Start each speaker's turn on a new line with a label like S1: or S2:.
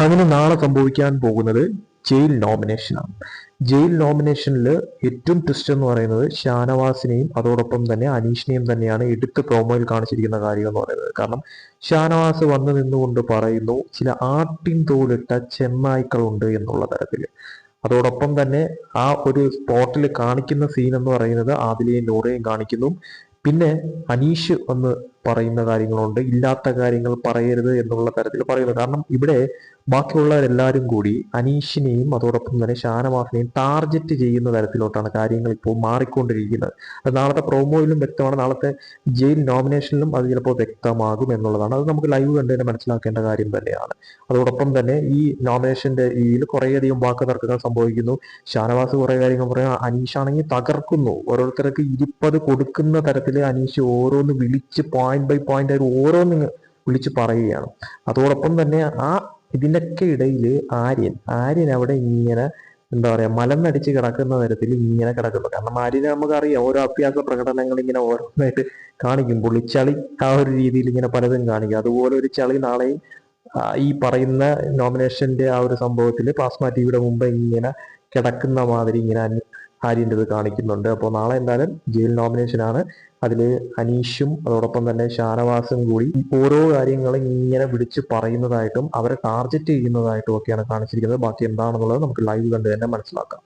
S1: അങ്ങനെ നാളെ സംഭവിക്കാൻ പോകുന്നത് ജയിൽ നോമിനേഷനാണ് ജയിൽ നോമിനേഷനിൽ ഏറ്റവും ട്വിസ്റ്റ് എന്ന് പറയുന്നത് ഷാനവാസിനെയും അതോടൊപ്പം തന്നെ അനീഷിനെയും തന്നെയാണ് എടുത്ത് പ്രോമോയിൽ കാണിച്ചിരിക്കുന്ന കാര്യം എന്ന് പറയുന്നത്. കാരണം ഷാനവാസ് വന്നു നിന്നുകൊണ്ട് പറയുന്നു ചില ആട്ടിൻ തോലിട്ട ചെന്നായ്ക്കളുണ്ട് എന്നുള്ള തരത്തിൽ അതോടൊപ്പം തന്നെ ആ ഒരു സ്പോട്ടിൽ കാണിക്കുന്ന സീൻ എന്ന് പറയുന്നത് ആദിലെയും നൂറയും കാണിക്കുന്നു. പിന്നെ അനീഷ് ഒന്ന് പറയുന്ന കാര്യങ്ങളുണ്ട്. ഇല്ലാത്ത കാര്യങ്ങൾ പറയരുത് എന്നുള്ള തരത്തിൽ പറയുന്നു കാരണം ഇവിടെ ബാക്കിയുള്ളവരെല്ലാവരും കൂടി അനീഷിനെയും അതോടൊപ്പം തന്നെ ഷാനവാസിനെയും ടാർജറ്റ് ചെയ്യുന്ന തരത്തിലോട്ടാണ് കാര്യങ്ങൾ ഇപ്പോൾ മാറിക്കൊണ്ടിരിക്കുന്നത്. അത് നാളത്തെ പ്രോമോയിലും വ്യക്തമാണ്. നാളത്തെ ജയിൽ നോമിനേഷനിലും അത് ചിലപ്പോൾ വ്യക്തമാകും എന്നുള്ളതാണ്. അത് നമുക്ക് ലൈവ് കണ്ട് തന്നെ മനസ്സിലാക്കേണ്ട കാര്യം തന്നെയാണ്. അതോടൊപ്പം തന്നെ ഈ നോമിനേഷന്റെ ഇതിൽ കുറേയധികം വാക്ക് തർക്കങ്ങൾ സംഭവിക്കുന്നു. ഷാനവാസ് കുറേ കാര്യങ്ങൾ പറയാം അനീഷ് ആണെങ്കിൽ തകർക്കുന്നു. ഓരോരുത്തർക്ക് ഇരിപ്പത് കൊടുക്കുന്ന തരത്തിൽ അനീഷ് ഓരോന്ന് വിളിച്ച് പോയിന്റ് ബൈ പോയിന്റ് ആയിട്ട് ഓരോന്ന് വിളിച്ച് പറയുകയാണ്. അതോടൊപ്പം തന്നെ ആ ഇതിനൊക്കെ ഇടയിൽ ആര്യൻ ആര്യൻ അവിടെ ഇങ്ങനെ എന്താ പറയാ മലന്നടിച്ച് കിടക്കുന്ന തരത്തിൽ ഇങ്ങനെ കിടക്കുന്നു. കാരണം ആര്യനെ നമുക്കറിയാം ഓരോ അഭ്യാസ പ്രകടനങ്ങൾ ഇങ്ങനെ ഓരോന്നായിട്ട് കാണിക്കും. പുള്ളിച്ചളി ആ ഒരു രീതിയിൽ ഇങ്ങനെ പലതും കാണിക്കും. അതുപോലെ ഒരു ചളി നാളെയും ഈ പറയുന്ന നോമിനേഷന്റെ ആ ഒരു സംഭവത്തിൽ പ്ലാസ്മ ടിവിയുടെ മുമ്പ് ഇങ്ങനെ കിടക്കുന്ന മാതിരി ഇങ്ങനെ അനി- ആര്യന്റെ ഇത് കാണിക്കുന്നുണ്ട്. അപ്പോൾ നാളെ എന്തായാലും ജയിൽ നോമിനേഷൻ ആണ്. അതിൽ അനീഷും അതോടൊപ്പം തന്നെ ഷാനവാസും കൂടി ഓരോ കാര്യങ്ങളും ഇങ്ങനെ വിളിച്ച് പറയുന്നതായിട്ടും അവരെ ടാർഗറ്റ് ചെയ്യുന്നതായിട്ടും ഒക്കെയാണ് കാണിച്ചിരിക്കുന്നത്. ബാക്കി എന്താണെന്നുള്ളത് നമുക്ക് ലൈവ് കണ്ട് തന്നെ മനസ്സിലാക്കാം.